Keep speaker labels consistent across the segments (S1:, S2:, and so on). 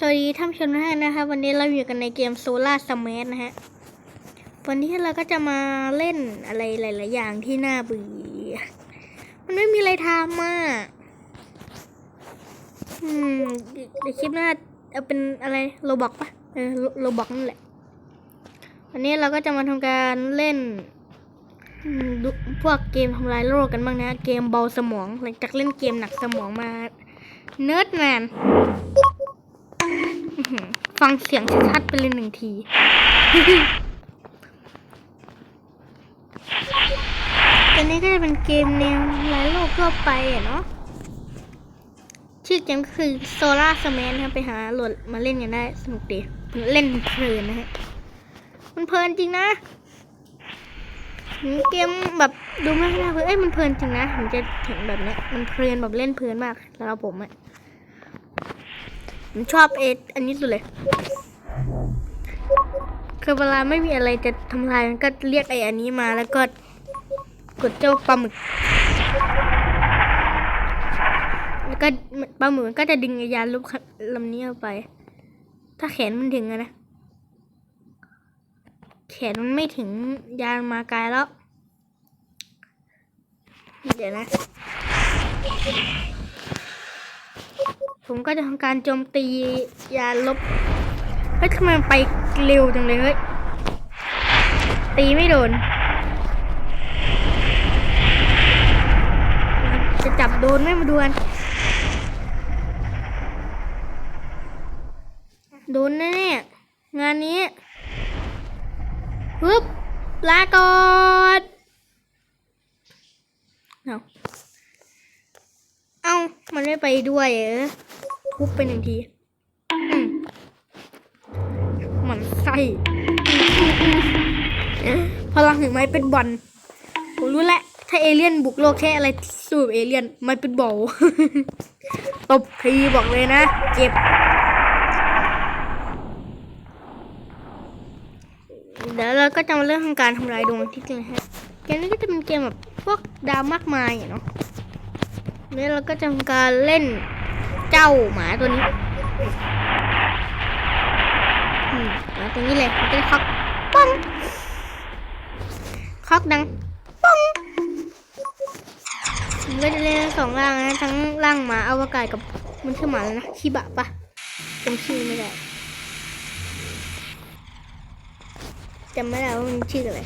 S1: สวัสดีท่านผู้ชมทุกท่านนะครับ วันนี้เราอยู่กันในเกม Solar s m a s h นะฮะ วันนี้เราก็จะมาเล่นอะไรหลาย ๆ อย่างที่น่าเบื่อ มันไม่มีอะไรทำอะอืมเดี๋ยวคลิปหน้าเอาเป็นอะไรโรบอกปะเออโรบอกนั่นแหละ วันนี้เราก็จะมาทำการเล่นพวกเกมทำลายโลกกันบ้างนะ เกมเบาสมอง หลังจากเล่นเกมหนักสมองมา เนิร์ดนาน ฟังเสียงชัดๆไปเลยหนึ่งทีตัวนี้ก็จะเป็นเกมแนวหลายโลกทั่วไปอะเนาะชื่อเกมก็คือ Solar s m a s h นครับไปหาโหลดมาเล่นกันได้สนุกดีเล่นเพลินนะฮะมันเพลินจริงนะเกมแบบดูไม่น่าเพลินเอ้ยมันเพลินจริงนะผมจะถึงแบบเนี้ยมันเพลินแบบเล่นเพลินมากสำหรับผมอะ ผมชอบเออันนี้สุดเลย คือเวลาไม่มีอะไรจะทำลายมันก็เรียกไออันนี้มาแล้วก็กดเจ้าปลาหมึก แล้วก็ปลาหมึกมันก็จะดึงไอยานลูกลำนี้ออกไป ถ้าแขนมันถึงนะ แขนมันไม่ถึงยานมาไกลแล้ว เดี๋ยวนะ ผมก็จะทำการโจมตียาลบเฮ้ยทำไมไปเร็วจังเลยเฮ้ยตีไม่โดน จะจับโดนไม่มาดูกันโดนแน่ๆงานนี้ปึ๊บลากอนเอาเอามันไม่ไปด้วยเออ ทุบไปหนึ่งทีอืมมันไส้พลังถึงไม้เป็นบอลผมรู้แหล้วถ้าเอเลี่ยนบุกโลกแค่อะไรสู้กับเอเลี่ยนไม้เป็นบอลตบทีบอกเลยนะ เจ็บเดี๋ยวเราก็จะมาเริ่มทำการทำลายดวงอาทิตย์กันนะฮะเกมนี้ก็จะเป็นเกมแบบพวกดาวมากมายเนาะแล้วเราก็จะทำการเล่น เจ้าหมาตัวนี้มหมาตัวนี้เลยมันจะคอกป้องคอกดังป้องมันก็จะเล่นสองร่างนะทั้งร่างหมาอวกาศกับมันชื่อหมาแล้วนะชิบะปะจำชื่อไม่ได้จำไม่ได้ว่ามันชื่ออะไร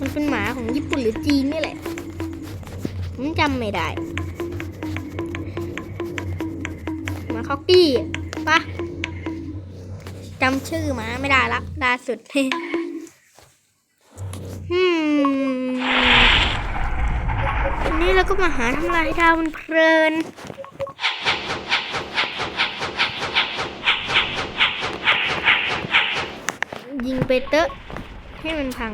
S1: มันเป็นหมาของญี่ปุ่นหรือจีนนี่แหละผมจำไม่ได้ คอกกี้ปะจำชื่อมาไม่ได้ละล่าสุดฮึวันนี้เราก็มาหาทำลายดาวมันเพลินยิงไปเตอะให้มันพัง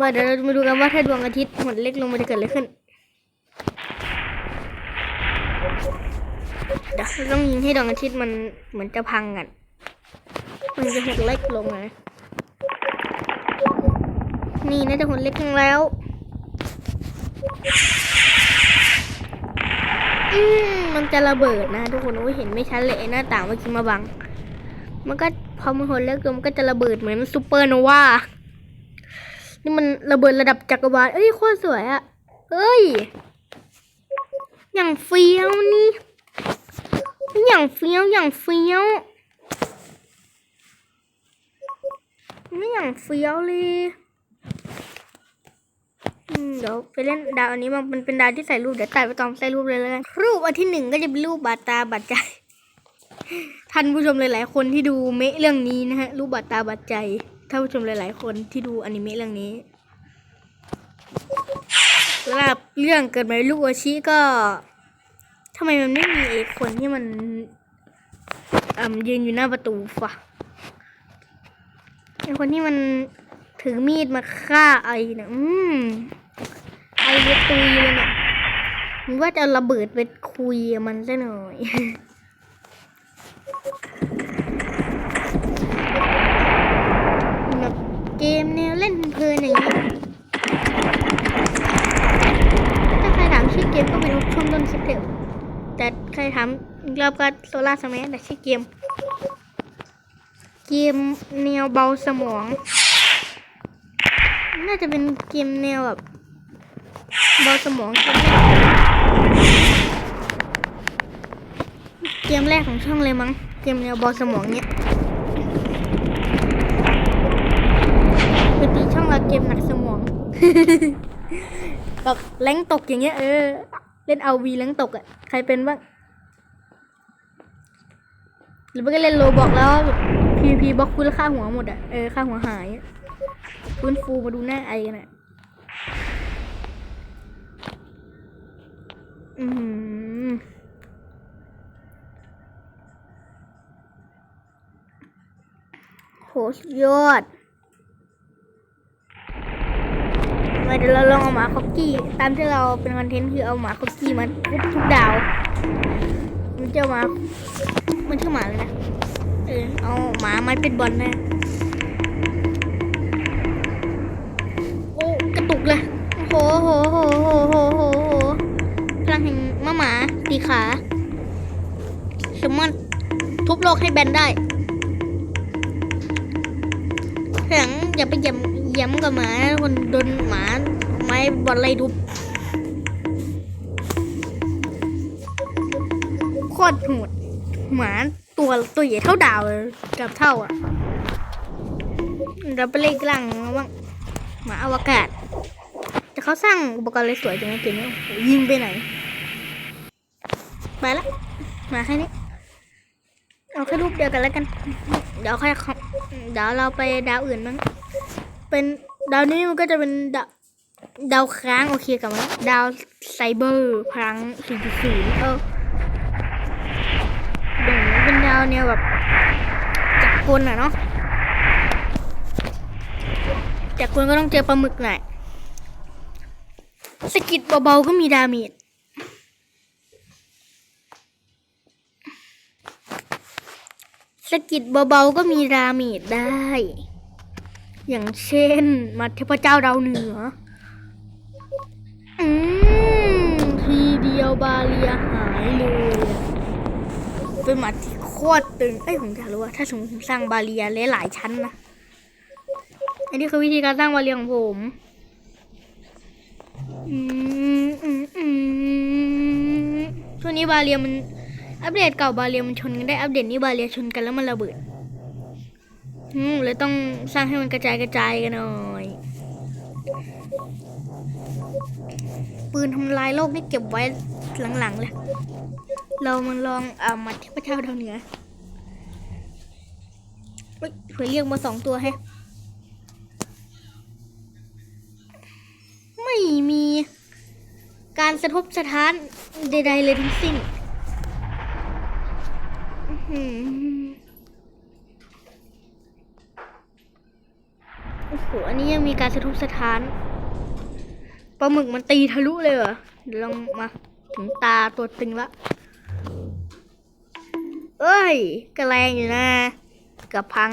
S1: มาเดี๋ยวเรามาดูกันว่าถ้าดวงอาทิตย์หมดเล็กลงมันจะเกิดอะไรขึ้น เดี๋ยวเราต้องยิงให้ดวงอาทิตย์มันเหมือนจะพังกันมันจะหดเล็กลงนะ นี่น่าจะหดเล็กลงแล้ว อืมมันจะระเบิดนะทุกคนโอ้ยเห็นไม่ชัดเลยหน้าต่างเมื่อกี้มาบัง มันก็พอมันหดเล็กลงมันก็จะระเบิดเหมือนซูเปอร์โนวา นี่มันระเบิดระดับจักรวาล เอ้ยโคตรสวยอะเอ้ย อย่างเฟี้ยวนี่ อย่างเฟี้ยว อย่างเฟี้ยวนี่อย่างเฟี้ยวเลยเดี๋ยวไปเล่นดาวอันนี้มันเป็นดาวที่ใส่รูปเดี๋ยวตัดไปตอนใส่รูปเลยแล้วกันรูปอันที่หนึ่งก็จะเป็นรูปบาดตาบาดใจท่านผู้ชมหลายๆ คนที่ดูเมะเรื่องนี้นะฮะ รูปบาดตาบาดใจท่านผู้ชมหลายๆ คนที่ดูอนิเมะเรื่องนี้ สำหรับเรื่องเกิดมาลูกโอชิก็ทำไมมันไม่มีไอ้คนที่มันอ่ายืนอยู่หน้าประตูฟะไอ้คนที่มันถือมีดมาฆ่าไอ้นะอืมไอ้เวตุยเลยเนี่ยหรือว่าจะระเบิดไปคุยมันซะหน่อยแบบเกมแนวเล่นเพลินอย่างนี้ถ้าใครถามชื่อ เกมก็ไปดูช่วงต้นคลิปเถอะแต่ใครถามอีกรอบก็โซล่าสมัยแต่ชื่อเกม เกมแนวเบาสมอง น่าจะเป็นเกมแนวแบบเบาสมองเกมแรกเกมแรกของช่องเลยมั้งเกมแนวเบาสมองเนี้ยปกติช่องเราเกมหนักสมอง แบบแรงตกอย่างเงี้ยเออ เล่นเอาวีแรงตกอะ่ะใครเป็นบ้างหรือไม่ก็เล่นโลบอกแล้วแบพีพีบล็อกคุณค่าหัวหมดอะ่ะเออค่าหัวหายอะฟื้นฟูมาดูหน้าไอกันอะอืมโหสุดยอด มา เดี๋ยวเราลองเอาหมาคอกกี้ ตามที่เราเป็นคอนเทนต์คือเอาหมาคอกกี้มาทุบทุกดาว มันจะเอามา มันชื่อหมาเลยนะ เออ เอาหมาไม้เป็นบอลนะ โอ้กระตุกเลย โหโหโหโหโหโหโหพลังแห่งมะหมาสีขาสามารถทุบโลกให้แบนได้ทีหลังอย่าไปเหย้ำ ย้ำกับหมาคนโดนหมาไม้บอลไล่ทุบโคตรโหดหมาตัวตัวใหญ่เท่าดาวกับเท่าอะ เราไปเล่นกลางบ้างหมาอวกาศแต่เขาสร้างอุปกรณ์อะไรสวยจังนะเกมนี้โอ้โหยิงไปไหน ไปละมาแค่นี้เอาแค่รูปเดียวกันแล้วกัน เดี๋ยวค่อยเดี๋ยวเราไปดาวอื่นบ้าง เป็นดาวนี้มันก็จะเป็นดาวดาวค้างโอเคกับมันดาวไซเบอร์พลัง4.0เออเดี๋ยวนี้เป็นดาวแนวแบบจักรกลอะเนาะจากคนก็ต้องเจอปลาหมึกหน่อยสกิดเบาๆก็มีดาเมจสกิดเบาๆก็มีดาเมจได้ อย่างเช่น มาเทพเจ้าดาวเหนือ อืมทีเดียวบาเลียหายเลยเป็นหมัดที่โคตรตึงเอ้ยผมอยากรู้ว่าถ้าสมมติผมสร้างบาเลียหลายๆชั้นนะอันนี้คือวิธีการสร้างบาเรียของผมอืมอืมอืมช่วงนี้บาเรียมันอัปเดตเก่าบาเรียมันชนกันได้อัปเดตนี้บาเรียชนกันแล้วมันระเบิด อืมเลยต้องสร้างให้มันกระจายกระจายกันหน่อย ปืนทำลายโลกนี่เก็บไว้หลังๆเลย เรามันลองเอามาเทพเจ้าดาวเหนือเฮ้ยเผื่อเรียกมาสองตัวให้ไม่มีการสะทบสะท้านใดๆเลยทั้งสิ้นอื้อหือโอ้โห อั นนี้ยังมีการสะทบสะท้านปลาหมึกมันตีทะลุเลยเหรอเดี๋ยวลองมาถึงตาตัวตึงละเอ้ยกระแรงอยู่นะกับพัง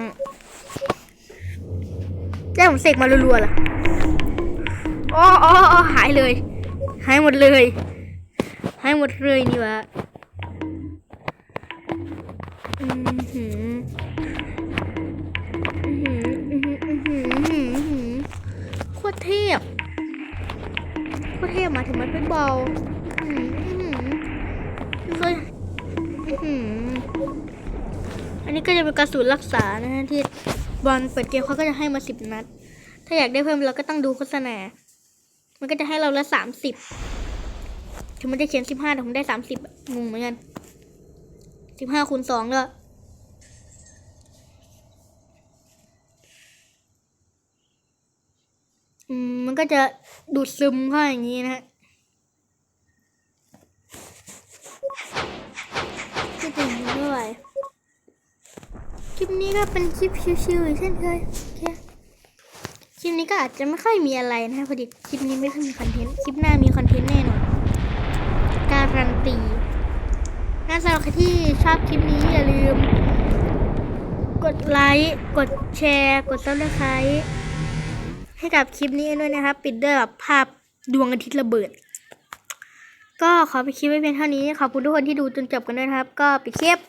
S1: แจ้ผมเสกมารัวๆล่ะอ๋ออ๋ออ๋อหายเลย หายหมดเลย หายหมดเลยนี่วะอือ นนี้ก็จะเป็นกระสุนรักษานะฮะที่บอลเปิดเกมเขาก็จะให้มาสิบนัด ถ้าอยากได้เพิ่มเราก็ต้องดูโฆษณา มันก็จะให้เราละสามสิบถึงมันจะเขียนสิบห้าแต่ผมได้สามสิบงงเหมือนกันสิบห้าคูณสองก็มันก็จะดูดซึมเข้าอย่างนี้นะฮะก็จะอย่างนี้ด้วย ลิปนี้ก็เป็นคลิปชิวๆอีกเช่นเคยโอเคคลิปนี้ก็อาจจะไม่ค่อยมีอะไรนะพอดีคลิปนี้ไม่ค่อยมีคอนเทนต์คลิปหน้ามีคอนเทนต์แน่นอนการันตีงั้นสำหรับใครที่ชอบคลิปนี้อย่าลืม กดไลค์กดแชร์ กดซับสไครต์ให้กับคลิปนี้ด้วยนะครับ ปิดด้วยแบบภาพดวงอาทิตย์ระเบิด ก็ขอไปคลิปไว้เพียงเท่านี้ขอบคุณทุกคนที่ดูจนจบกันด้วยนะครับ ก็ปิดคลิป